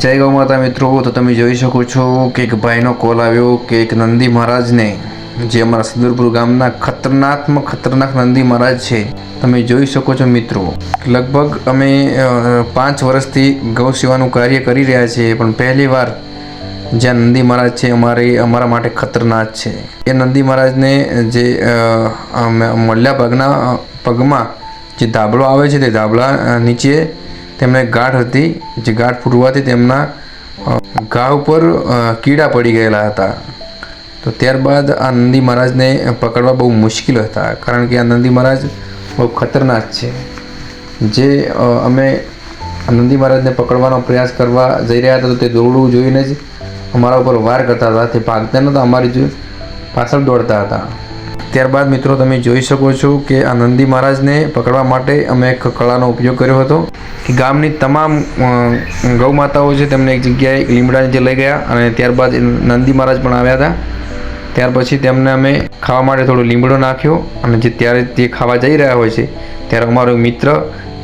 જય ગૌ માતા મિત્રો, તો તમે જોઈ શકો છો કે એક ભાઈનો કોલ આવ્યો કે એક નંદી મહારાજને, જે અમારા સદરપુર ગામના ખતરનાકમાં ખતરનાક નંદી મહારાજ છે. તમે જોઈ શકો છો મિત્રો, લગભગ અમે પાંચ વર્ષથી ગૌ સેવાનું કાર્ય કરી રહ્યા છીએ, પણ પહેલી વાર જ્યાં નંદી મહારાજ છે, અમારી, અમારા માટે ખતરનાક છે. એ નંદી મહારાજને જે મળ્યા પગના પગમાં જે ધાબળો આવે છે, તે ધાબળા નીચે તેમને ગાંઠ હતી, જે ગાંઠ ફૂટવાથી તેમના ઘા ઉપર કીડા પડી ગયેલા હતા. તો ત્યારબાદ આ નંદી મહારાજને પકડવા બહુ મુશ્કેલ હતા, કારણ કે આ નંદી મહારાજ બહુ ખતરનાક છે. જે અમે નંદી મહારાજને પકડવાનો પ્રયાસ કરવા જઈ રહ્યા હતા, તો તે દોરડું જોઈને જ અમારા ઉપર વાર કરતા હતા, તે ભાગતા નહોતા, અમારી પાછળ દોડતા હતા. ત્યારબાદ મિત્રો તમે જોઈ શકો છો કે આ નંદી મહારાજને પકડવા માટે અમે એક કળાનો ઉપયોગ કર્યો હતો કે ગામની તમામ ગૌ માતાઓ છે તેમને એક જગ્યાએ લીમડા નીચે લઈ ગયા અને ત્યારબાદ નંદી મહારાજ પણ આવ્યા હતા. ત્યાર પછી તેમને અમે ખાવા માટે થોડો લીમડો નાખ્યો અને જે ત્યારે તે ખાવા જઈ રહ્યા હોય છે, ત્યારે અમારો મિત્ર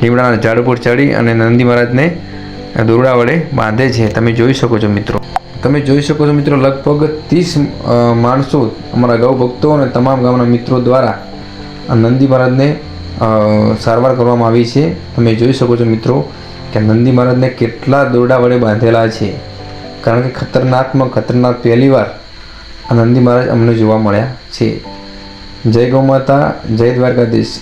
લીમડાના ઝાડ ઉપર ચડી અને નંદી મહારાજને દોરડા વડે બાંધે છે. તમે જોઈ શકો છો મિત્રો. તમે જોઈ શકો છો મિત્રો, લગભગ ત્રીસ માણસો અમારા ગૌ ભક્તો અને તમામ ગામના મિત્રો દ્વારા નંદી મહારાજને સારવાર કરવામાં આવી છે. તમે જોઈ શકો છો મિત્રો કે નંદી મહારાજને કેટલા દોરડા વડે બાંધેલા છે. કારણ કે ખતરનાકમાં ખતરનાક પહેલીવાર આ નંદી મહારાજ અમને જોવા મળ્યા છે. જય ગૌ માતા, જય દ્વારકાધીશ.